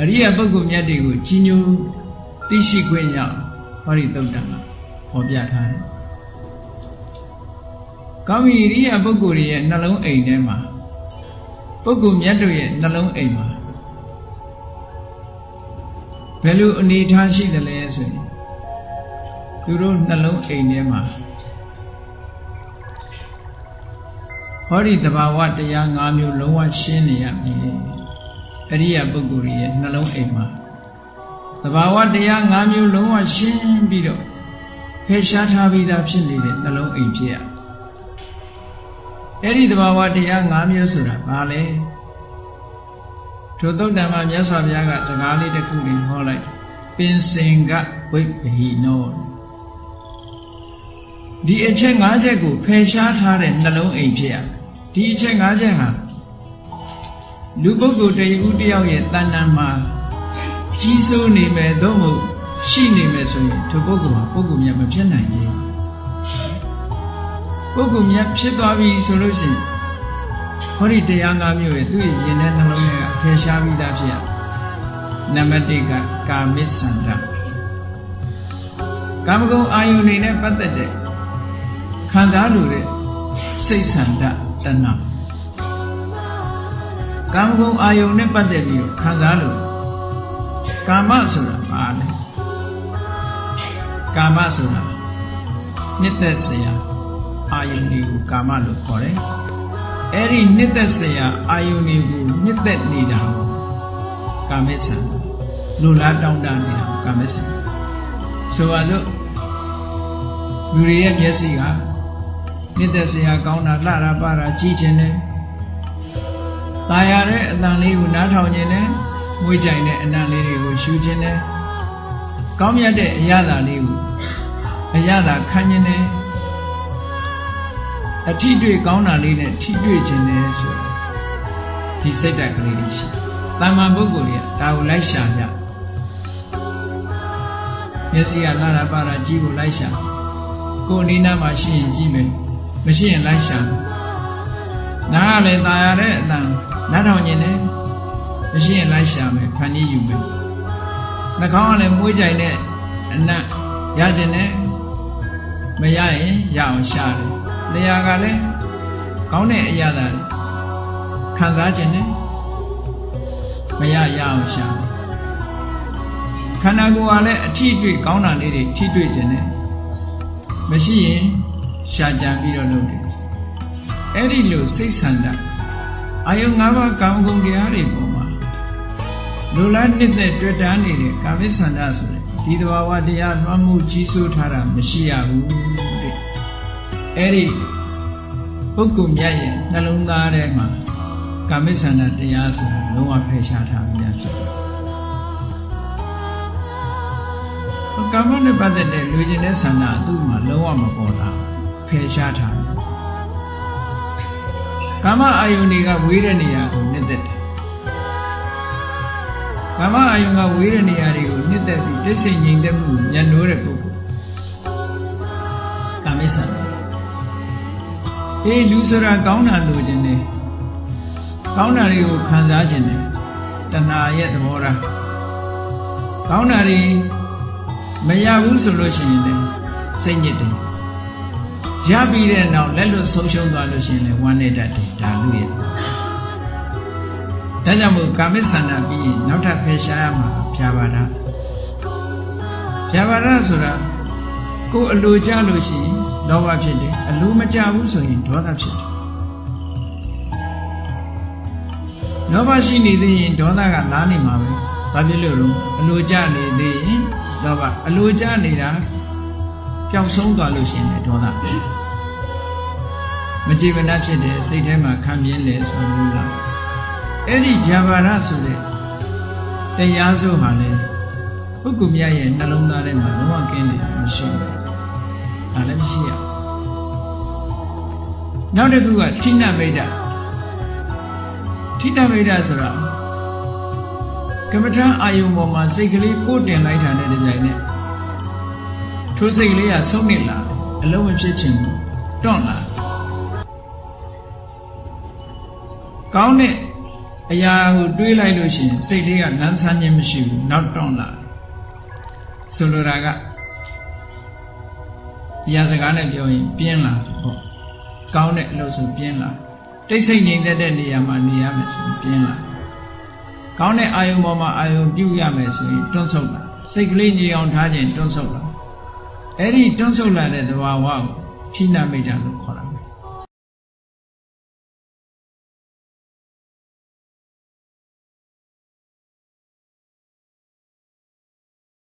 အရိယပုဂ္ဂိုလ်မြတ်တွေကိုကြီးညိုသိရှိခွင့်ရအောင်ဟောဒီသုတ်တံကဟောပြထားတယ်ကောင်းပြီအရိယပုဂ္ဂိုလ်တွေရဲ့နှလုံးအိမ်ထဲမှာပုဂ္ဂိုလ်မြတ်တို့ရဲ့နှလုံးအိမ်မှာဘယ်လိုအနေထားရှိသလဲဆိုရင်သူတို့နှလုံးအိမ်ထဲမှာဟောဒီတဘာဝတရား၅မျိုးလုံးဝရှင်းနေရပြီ အရိယပုဂ္ဂိုလ်ရဲ့နှလုံးအိမ်မှာတဘာဝတရား၅မျိုးလုံးဝရှင်းပြီးတော့ဖယ်ရှားထားပြီးသားဖြစ်နေတဲ့နှလုံးအိမ်ဖြစ်ရအဲ့ဒီတဘာဝတရား၅မျိုးဆိုတာဘာလဲထိုသုတ်တံမှာမြတ်စွာဘုရားကစကားလေးတစ်ခုလေးဟောလိုက်ပင်စင်ကဝိပ္ပဟိနောဒီအချက်၅ချက်ကိုဖယ်ရှားထားတဲ့နှလုံးအိမ်ဖြစ်ရဒီအချက်၅ချက်ဟာ လူပုဂ္ဂိုလ်တည်းဦးတယောက်ရဲ့တဏ္ဍာမှာကြီးစိုးနေမယ်သို့မဟုတ်ရှိနေမယ်ဆိုရင်ထိုပုဂ္ဂိုလ်ဟာပုဂ္ဂိုလ်မြတ်မဖြစ်နိုင်ဘူးပုဂ္ဂိုလ်မြတ်ဖြစ်သွားပြီဆိုလို့ရှိရင်ဟောဒီတရား၅မျိုးရဲ့သူ့ရဲ့ယင်တဲ့နှလုံးထဲကဖယ်ရှားပြီးသားဖြစ်ရနံပါတ်1ကကာမိသန္တာကာမဂုဏ်အာယုန်နေနဲ့ပတ်သက်တဲ့ခံစားလို့တဲ့စိတ်ဆန္ဒတဏှာ ကာမဂုဏ်အာယုန်နဲ့ပတ်သက်ပြီးတော့ခံစားလို့ကာမဆိုတာဘာလဲကာမဆိုတာနှစ်သက်စရာအာယုန်တွေကိုကာမလို့ခေါ်တယ်အဲ့ဒီနှစ်သက်စရာအာယုန်တွေကိုနှစ်သက်နေတာကိုကာမိသန္တာလူလားတောင်းတနေတာကိုကာမိသန္တာဆိုပါစို့လူတွေရဲ့မျက်စိကနှစ်သက်စရာကောင်းတာလှတာပါတာကြည့်ခြင်းနဲ့ ตายရတဲ့အတန်လေးကိုနားထောင်ခြင်းနဲ့မွေးကြိုင်တဲ့အနံ့လေးတွေကိုရှူခြင်းနဲ့ကောင်းမြတ်တဲ့အရာသာလေးကိုအရာသာခံခြင်းနဲ့အထီးတွေ့ကောင်းတာလေးနဲ့ထီးတွေ့ခြင်းနဲ့ဆိုတော့ဒီစိတ်ဓာတ်ကလေးတွေရှိတာမန်ပုဂ္ဂိုလ်တွေကဒါကိုလိုက်ရှာကြမျက်စိကလာတာပါတာကြည့်ဖို့လိုက်ရှာကိုယ်အနီးနားမှာရှိရင်ကြည့်မယ်မရှိရင်လိုက်ရှာနားကလည်းตายရတဲ့အတန် နားထောင်ခြင်းနဲ့မရှိရင်လိုက်ရှာမယ်ခံရယူမယ်နှာခေါင်းကလည်းမွေးကြိုင်တဲ့အနတ်ရခြင်းနဲ့မရရင်ရအောင်ရှာတယ်လျာကလည်းကောင်းတဲ့အရာသာခံစားခြင်းနဲ့မရရအောင်ရှာတယ်ခန္ဓာကိုယ်ကလည်းအထီးတွေ့ကောင်းတာလေးတွေထီးတွေ့ခြင်းနဲ့မရှိရင်ရှာကြံပြီးတော့လုပ်တယ်အဲ့ဒီလိုစိတ်ဆန္ဒ အာယု၅ပါးကာမဂုဏ်တရားတွေပေါ်မှာလူလားနှစ်သက်တွေ့တာနေတဲ့ကာမိဆန္ဒဆိုတဲ့ဒီတဘာဝတရားလွှမ်းမှုကြီးစိုးထားတာမရှိရဘူးတဲ့အဲ့ဒီပုဂ္ဂိုလ်မြတ်ရဲ့နှလုံးသားထဲမှာကာမိဆန္ဒတရားဆိုတာလုံးဝဖယ်ရှားထားပြီးသားဖြစ်တယ်ကာမနဲ့ပတ်သက်တဲ့လူကျင်တဲ့ဆန္ဒအသူ့မှာလုံးဝမပေါ်လာဖယ်ရှားထားတယ် ကာမအာယုန်တွေကဝေးတဲ့နေရာကိုနှစ်သက်တယ်ကာမအာယုန်ကဝေးတဲ့နေရာတွေကိုနှစ်သက်ပြီးတိစိတ်ငြိမ်သက်မှုညံ့နိုးတဲ့ပုဂ္ဂိုလ်ကာမိဆန္ဒအေးလူဆိုတာကောင်းတာလိုချင်တယ်ကောင်းတာတွေကိုခံစားခြင်းတယ်တဏှာရဲ့သဘောထားကောင်းတာတွေမရဘူးဆိုလို့ရှိရင်လည်းစိတ်ညစ်တယ် ရပြီးတဲ့နောက်လက်လွတ်ဆုံးရှုံးသွားလို့ရှိရင်လည်းဝမ်းနေတတ်တယ်ဒါလူရဲ့ဒါကြောင့်မို့ကာမိသန္တာပြီးရင်နောက်ထပ်ဖယ်ရှားရမှာဖြာပါဒဖြာပါဒဆိုတာကိုယ်အလိုကြလို့ရှိရင်လောဘဖြစ်တယ်အလိုမကြဘူးဆိုရင်ဒေါသဖြစ်တယ်လောဘရှိနေသေးရင်ဒေါသကလာနေမှာပဲဘာဖြစ်လို့လဲအလိုကြနေသေးရင်လောဘအလိုကြနေတာ ပျောက်ဆုံးသွားလို့ရှိရင်လည်းဒေါသမကြည်မနှဖြစ်တဲ့စိတ်ထဲမှာခံပြင်းတယ်ဆိုလို့လားအဲ့ဒီဂျာဘာရဆိုတဲ့တရားစုဟာလေပုဂ္ဂိုလ်မြတ်ရဲ့နှလုံးသားထဲမှာလုံးဝကင်းတယ်မရှိဘူး။ဒါလည်းမရှိရဘူး။နောက်တစ်ခုကထိဏမိတ်တထိဏမိတ်တဆိုတာကမ္မထာအာယုံပေါ်မှာစိတ်ကလေးပို့တင်လိုက်တာနဲ့တကြိုင်နဲ့ ထိုစိတ်ကလေးကဆုံးနေလာအလုံးမဖြစ်ချင်ဘူးတွန့်လာကောင်းတဲ့အရာကိုတွေးလိုက်လို့ရှိရင်စိတ်လေးကလန်းဆန်းခြင်းမရှိဘူးနောက်တောင့်လာဆိုလိုတာကအရာစကားနဲ့ပြောရင်ပြင်းလာတယ်ပေါ့ကောင်းတဲ့အလုပ်ဆိုပြင်းလာတိတ်ဆိတ်ငြိမ်သက်တဲ့နေရာမှာနေရမယ်ဆိုရင်ပြင်းလာကောင်းတဲ့အာယုံပေါ်မှာအာယုံပြုရမယ်ဆိုရင်တွန်းဆုတ်လာစိတ်ကလေးငြိမ်အောင်ထားခြင်းတွန်းဆုတ်လာ အဲ့ဒီတွန်းဆုတ်လာတဲ့သဘာဝကိုဖြိနာမိတ်တာလို့ခေါ်တာ